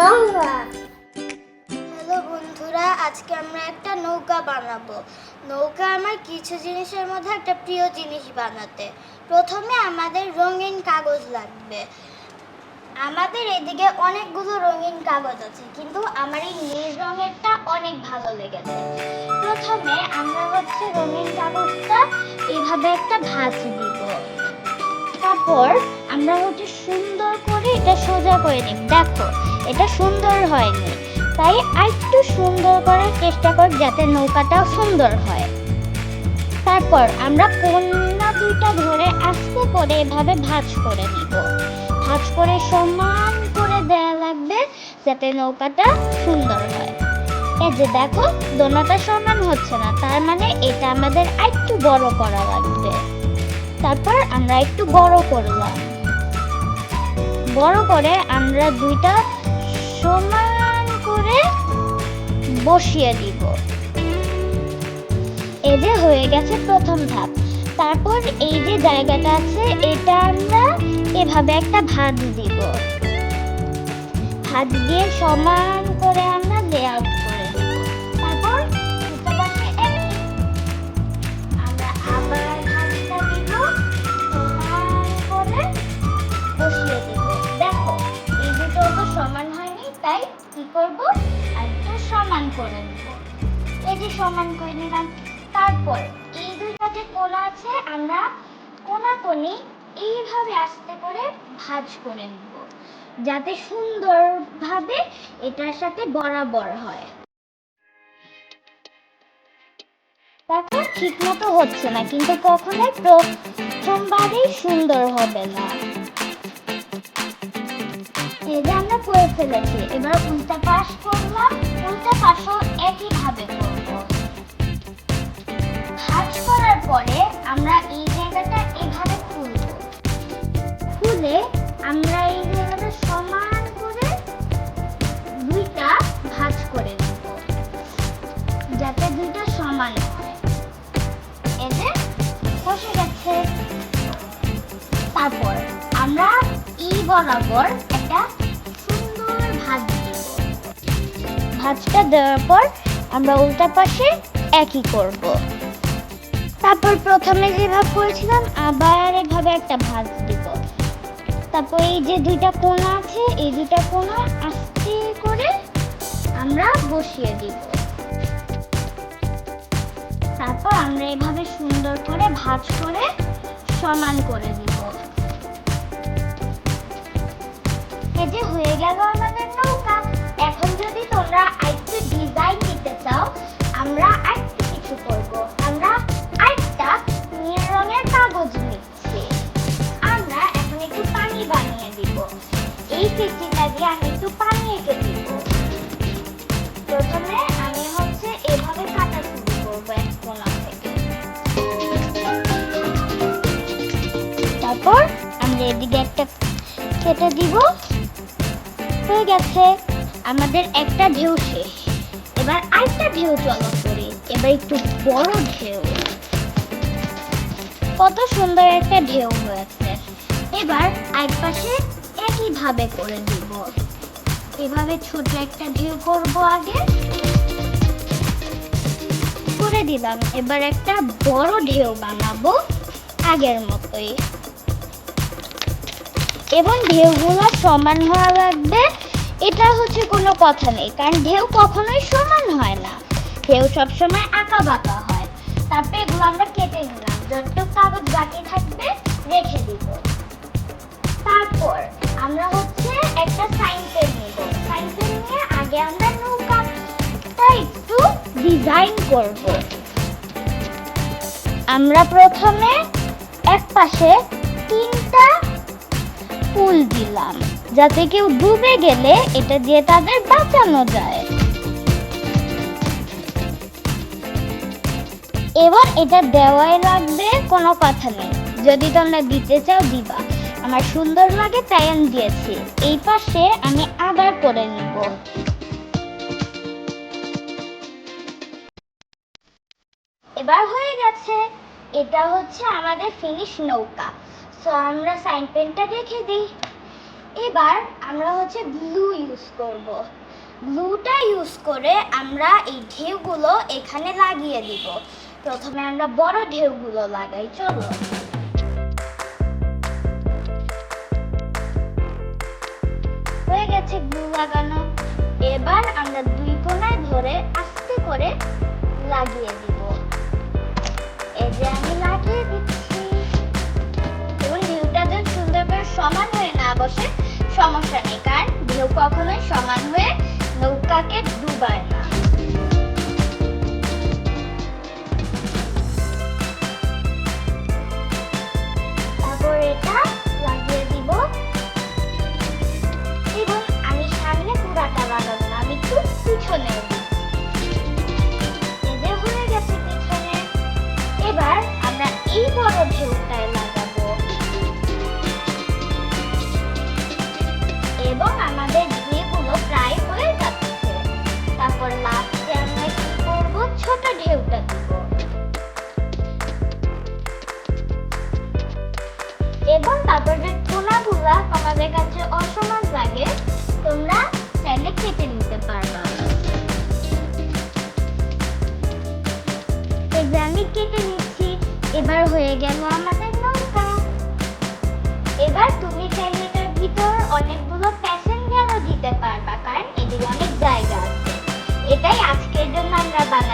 Bangla. Hello বন্ধুরা আজকে আমরা একটা নৌকা বানাবো। নৌকা আমার কিছু জিনিসের মধ্যে একটা প্রিয় জিনিস বানাতে। প্রথমে আমাদের রঙিন কাগজ লাগবে। আমাদের এদিকে অনেকগুলো রঙিন কাগজ আছে কিন্তু আমার এই নীল রঙেরটা অনেক ভালো লেগেছে। প্রথমে আমরা হচ্ছে রঙিন কাগজটা এইভাবে একটা ভাঁজ দিব তারপর আমরা হচ্ছে সুন্দর করে এটা সোজা করে নিব দেখো, এটা সুন্দর হয়নি। তাই আরেকটু সুন্দর করার চেষ্টা কর যাতে নৌকাটাও সুন্দর হয়। তারপর আমরা কন্যা দুইটা ধরে আস্তে করে এভাবে ভাঁজ করে নিব। ভাঁজ করে সমান করে দেয়া লাগবে যাতে নৌকাটা সুন্দর হয়। এই যে দেখো দোনাটা সমান হচ্ছে না। তার মানে এটা আমাদের আরেকটু বড় করা লাগবে। তারপর আমরা একটু বড় করলাম বড় করে আমরা দুইটা সমান করে বসিয়ে দিব। এই যে হয়ে গেছে প্রথম ধাপ। তারপর এই যে জায়গাটা আছে, এটা আমরা এভাবে একটা ভাঁজ দিব। ভাঁজ দিয়ে সমান করে আমরা লেআউট করব আর একটু সমান করে নেব। এই যে সমান করে নিলাম। তারপর এই দুইটা কোনা আছে, আমরা কোনা কোনি এইভাবে আস্তে করে ভাঁজ করে নেব, যাতে সুন্দরভাবে এটার সাথে বরাবর হয়। দেখো ঠিক মতো হচ্ছে না, কিন্তু কখনোই প্রথমবারেই সুন্দর হবে না। যে আমরা করে ফেলেছি। এবার উল্টা পাশ করলাম, উল্টা পাশও একই ভাবে করব। ভাঁজ করার পরে আমরা এই জায়গাটা এভাবে খুলব। খুলে আমরা এই জায়গাটা সমান করে দুইটা ভাঁজ করে নেব, যাতে দুইটা সমান হয়। যে, বসে গেছে। তারপর আমরা ই বরাবর ভাঁজটা দেওয়ার পর আমরা উল্টা পাশে একই করব। তারপর প্রথমে যেভাবে করেছিলাম, আবার এভাবে একটা ভাঁজ দিব। তারপর এই যে দুইটা কোণা আছে, এই দুইটা কোণা আস্তে করে আমরা বসিয়ে দিব। তারপর আমরা এভাবে সুন্দর করে ভাঁজ করে সমান করে দিব। এই যে হয়ে গেল এই দিয়ে আমি একটু পানি এঁকে দিব প্রথমে আমি হচ্ছে এভাবে কাটা শুরু করব এক কোণা থেকে। তারপর আমরা এদিকে একটা কেটে দিব। হয়ে গেছে। আমাদের একটা ঢেউ শেষ। এবার আরেকটা ঢেউ চলা করি। এবার একটু বড় ঢেউ। কত সুন্দর একটা ঢেউ হয়েছে। এবার এক পাশে একইভাবে করে দিব? এভাবে ছোট একটা ঢেউ করব আগে। করে দিলাম। এবার একটা বড় ঢেউ বানাবো আগের মতোই। এবং ঢেউগুলো সমান হওয়া লাগবে। এটা হচ্ছে কোনো কথা নেই, কারণ ঢেউ কখনোই সমান হয় না। ঢেউ সবসময় আঁকা বাঁকা হয়। তারপরে এগুলো আমরা কেটে নিলাম। যতটুকু কাগজ বাকি থাকবে রেখে দিব। তারপর একটা সাইন পেন নিব। সাইন পেন নিয়ে আগে আমরা নৌকাটা একটু ডিজাইন করব। আমরা প্রথমে এক পাশে তিনটা ফুল দিলাম, যাতে কেউ ডুবে গেলে এটা দিয়ে তাদের বাঁচানো যায়। এবার এটা দেওয়াই লাগবে কোনো কথা নেই। যদি তোমরা দিতে চাও দিবা। আমার সুন্দর লাগে আমি দিয়েছি। এই পাশে আমি আবার করে নিব। এবার হয়ে গেছে। এটা হচ্ছে আমাদের ফিনিশ নৌকা। সো আমরা সাইন পেনটা রেখে দিই। এবার আমরা হচ্ছে গ্লু ইউজ করব। গ্লুটা ইউজ করে আমরা এই ঢেউগুলো এখানে লাগিয়ে দিব। প্রথমে আমরা বড় ঢেউগুলো লাগাই, চলো। লাগানো। এবার আমরা দুই কোণায় ধরে আস্তে করে লাগিয়ে দিব। এই যে আমি লাগিয়ে দিচ্ছি। এবং ঢেউটা যেন সুন্দর করে সমান হয়ে না বসে, সমস্যা নেই। কারণ ঢেউ কখনোই সমান হয়ে নৌকাকে ডুবায় না। এটা তারপর যে আমাদের কাছে অসমান লাগে, তোমরা চাইলে কেটে নিতে পারবা আমি কেটে নিচ্ছি, এবার হয়ে গেল আমাদের নৌকা। এবার তুমি চাইলে এটার ভিতর অনেকগুলো প্যাসেঞ্জারও দিতে পারবা, কারণ এদিকে অনেক জায়গা আছে। এটাই আজকের জন্য আমরা বানাই।